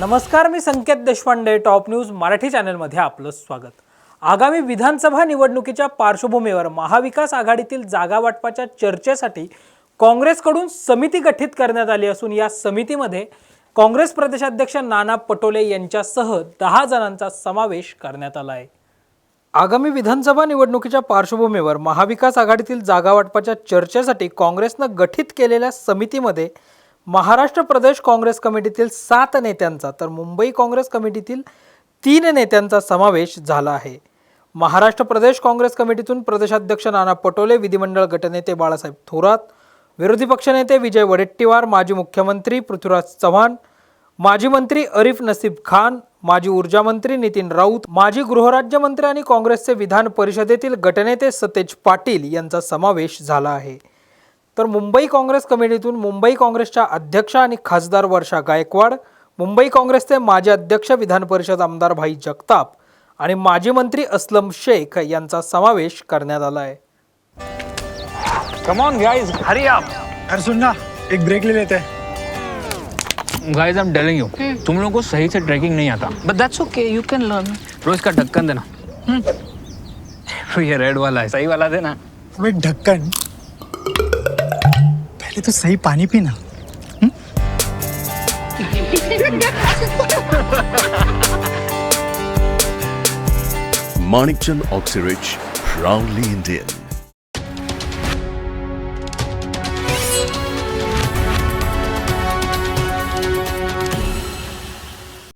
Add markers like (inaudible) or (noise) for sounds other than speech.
नमस्कार मी Sanket Deshpande top news Marathi चॅनलमध्ये आपलं स्वागत. आगामी विधानसभा निवडणुकीच्या पार्श्वभूमीवर महाविकास आघाडीतील जागा वाटपाच्या चर्चेसाठी काँग्रेसकडून समिती गठीत करण्यात आली असून या समितीमध्ये काँग्रेस प्रदेशाध्यक्ष नाना पटोले यांच्यासह दहा जणांचा समावेश करण्यात आला आहे. आगामी विधानसभा निवडणुकीच्या पार्श्वभूमीवर महाविकास आघाडीतील जागा वाटपाच्या चर्चेसाठी काँग्रेसनं गठीत केलेल्या समितीमध्ये महाराष्ट्र प्रदेश काँग्रेस कमिटीतील सात नेत्यांचा तर मुंबई काँग्रेस कमिटीतील तीन नेत्यांचा समावेश झाला आहे. महाराष्ट्र प्रदेश काँग्रेस कमिटीतून प्रदेशाध्यक्ष नाना पटोले विधिमंडळ गटनेते बाळासाहेब थोरात विरोधी पक्षनेते विजय वडेट्टीवार माजी मुख्यमंत्री पृथ्वीराज चव्हाण माजी मंत्री अरिफ नसीब खान माजी ऊर्जा मंत्री नितीन राऊत माजी गृहराज्यमंत्री आणि काँग्रेसचे विधान परिषदेतील गटनेते सतेज पाटील यांचा समावेश झाला आहे. तर मुंबई काँग्रेस कमिटीतून मुंबई काँग्रेसच्या अध्यक्ष आणि खासदार वर्षा गायकवाड मुंबई काँग्रेसचे माजी अध्यक्ष विधान परिषद आमदार भाई जगताप आणि माजी मंत्री असलम शेख यांचा समावेश करण्यात आला आहे. Come on guys hurry up अरे सुन ना एक ब्रेक ले लेते. हैं guys I am telling you तुम लोगों को सही से ट्रैकिंग नहीं आता. But that's okay, you can learn. रोज का ढक्कन देना. (laughs) ये रेड वाला है सही वाला देना. ढक्कन पहले तो सही पानी पीना Manikchand Oxyrich, proudly Indian.